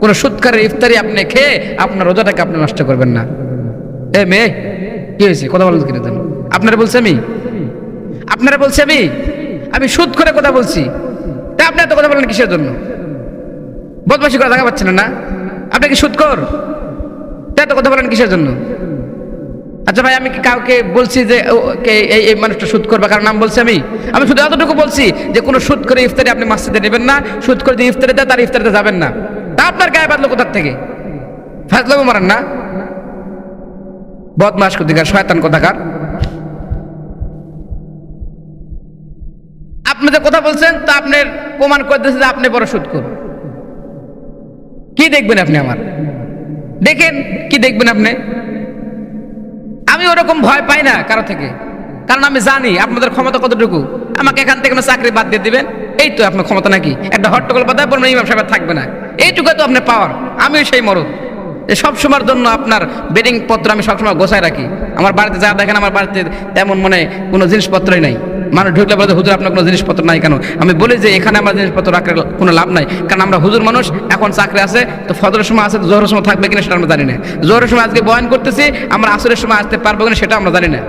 কোনো সুৎকারের ইফতারি আপনি খেয়ে আপনার রোজাটাকে আপনি নষ্ট করবেন না। এ মেয়ে, কি হয়েছে? কথা বলেন কিনা জানো। আপনারা বলছি আমি। আপনারা বলছি আমি। আমি সুদ করে কথা বলছি। তা আপনি এত কথা বলেন কিসের জন্য? বদমাসি করে দেখা পাচ্ছেন না। আপনি কি সুদ কর তা এত কথা বলেন কিসের জন্য? আচ্ছা ভাই, আমি কি কাউকে বলছি যে এই এই মানুষটা সুদ করবে? কারণ নাম বলছি আমি। আমি শুধু এতটুকু বলছি যে, কোনো সুদ করে ইফতারি আপনি মসজিদে নেবেন না। সুদ করে দিয়ে ইফতারি দেয়, তার ইফতারিতে যাবেন না। তা আপনার গায়ে বাঁধলো কোথার থেকে? ফাজলামো মারেন না। বদমাস কোথাকার, শয়তান কোথাকার? আপনি যে কথা বলছেন, তা আপনার প্রমাণ করে দিয়েছে যে আপনি বড় সুদ করুন কি দেখবেন আপনি আমার? দেখেন, কি দেখবেন আপনি? আমি ওরকম ভয় পাই না কারও থেকে। কারণ আমি জানি আপনাদের ক্ষমতা কতটুকু। আমাকে এখান থেকে চাকরি বাদ দিয়ে দিবেন, এই তো আপনার ক্ষমতা নাকি। একটা হট্টগোল বাধায় বলবেন ইমাম সাহেব থাকবে না। এইটুকু তো আপনি পাওয়ার আমিও সেই মরদ। যে সব সময়ের জন্য আপনার বেডিং পত্র আমি সবসময় গোছায় রাখি। আমার বাড়িতে যা দেখেন, আমার বাড়িতে তেমন মানে কোনো জিনিসপত্রই নাই। মানুষ ঢুকলে বলে হুজুর, আপনার কোনো জিনিসপত্র নাই কেন? আমি বলি যে, এখানে আমার জিনিসপত্র রাখার কোনো লাভ নাই। কারণ আমরা হুজুর মানুষ, এখন চাকরি আছে, তো ফজরের সময় আছে জোহরের সময় থাকবে কিনা সেটা আমরা জানি না। জোহরের সময় আজকে বয়ান করতেছি, আমরা আসরের সময় আসতে পারব কিনা সেটা আমরা জানি না।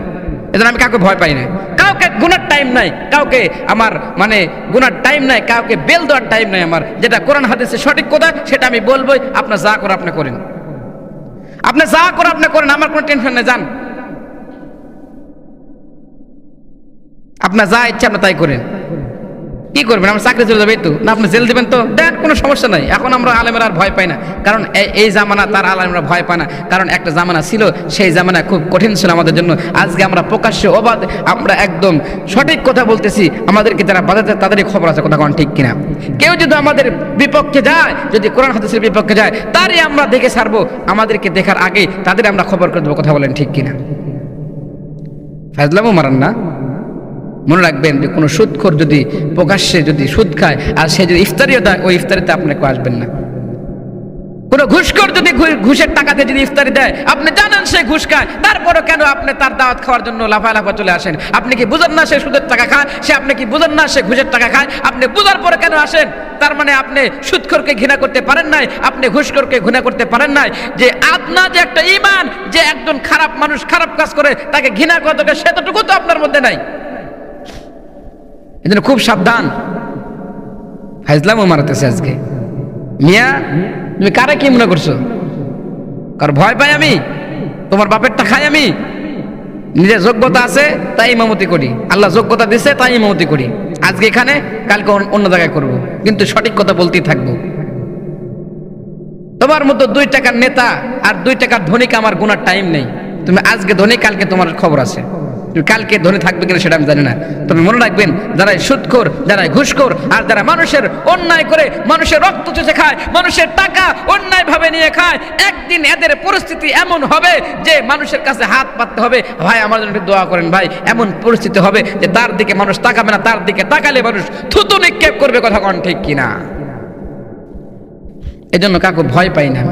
এজন্য আমি কাউকে ভয় পাই না। কাউকে গুনার টাইম নাই, কাউকে আমার মানে গুনার টাইম নাই, কাউকে বেল দেওয়ার টাইম নাই আমার। যেটা কোরআন হাদিসে সঠিক কথা, সেটা আমি বলবোই আপনার যা করে আপনি করেন। আপনি যা করে আপনি করেন, আমার কোনো টেনশন নেই, যান। আপনার যা ইচ্ছা আপনি তাই করেন। কি করবেন? আমরা চাকরি চলে যাবে তো না, আপনি জেল দিবেন তো? দেন কোনো সমস্যা নাই। এখন আমরা আলেমের আর ভয় পাই না। কারণ এই- এই জামানা তার আলেমরা ভয় পায় না। কারণ একটা জামানা ছিল, সেই জামানা খুব কঠিন ছিল আমাদের জন্য। আজকে আমরা প্রকাশ্যে অবাধ, আমরা একদম সঠিক কথা বলতেছি। আমাদেরকে যারা বাধাতে, তাদেরই খবর আছে, কথা কোন ঠিক কিনা? কেউ যদি আমাদের বিপক্ষে যায়, যদি কোরআন হাদিসের বিপক্ষে যায়, তারই আমরা দেখে সারবো আমাদেরকে দেখার আগে তাদের আমরা খবর করে দেবো, কথা বলেন ঠিক কিনা? ফাজলামও মারান না? মনে রাখবেন যে কোনো সুদখোর যদি প্রকাশ্যে যদি সুদ খায়, আর সে যদি ইফতারিও দেয় ওই ইফতারিতে আপনি কেউ আসবেন না। কোনো ঘুষখোর যদি ঘুষের টাকাতে যদি ইফতারি দেয়, আপনি জানেন সে ঘুষ খায় তারপরে কেন আপনি তার দাওয়াত খাওয়ার জন্য লাফা লাফা চলে আসেন? আপনি কি বুঝেন না সে সুদের টাকা খায়? সে আপনি কি বুঝেন না সে ঘুষের টাকা খায়? আপনি বুঝার পরে কেন আসেন? তার মানে আপনি সুদখোরকে ঘৃণা করতে পারেন নাই, আপনি ঘুষখোরকে ঘৃণা করতে পারেন নাই, যে আপনা যে একটা ইমান যে একজন খারাপ মানুষ খারাপ কাজ করে, তাকে ঘৃণা কতটা সেতটুকু তো আপনার মধ্যে নাই। এজন্য খুব সাবধান। ফাইজলামও মারাতেছে আজকে। মিয়া, তুমি কারে কি মনে করছ? কার ভয় পাই আমি? তোমার বাপেরটা খাই আমি? নিজের যোগ্যতা আছে, তাই ইমামতি করি। আল্লাহ যোগ্যতা দিছে, তাই ইমামতি করি। আজকে এখানে, কালকে অন্য- জায়গায় করব। কিন্তু সঠিক কথা বলতেই থাকব। তোমার মতো দুই টাকার নেতা আর দুই টাকার ধনীকে আমার গুনার টাইম নেই। তুমি আজকে ধনী, কালকে তোমার খবর আছে। কালকে ধনী থাকবে কিনা সেটা আমি জানি না। তবে মনে রাখবেন, যারা সুদখোর যারা ঘুষখোর, আর যারা মানুষের অন্যায় করে, মানুষের রক্ত চুষে খায়, মানুষের টাকা অন্যায় ভাবে নিয়ে খায়, একদিন এদের পরিস্থিতি এমন হবে যে মানুষের কাছে হাত পাততে হবে। ভাই, আমার জন্য দোয়া করেন ভাই, এমন পরিস্থিতি হবে যে তার দিকে মানুষ তাকাবে না, তার দিকে তাকালে মানুষ থুতু নিক্ষেপ করবে, কথা কন ঠিক কিনা। এজন্য কাকু ভয় পাই না।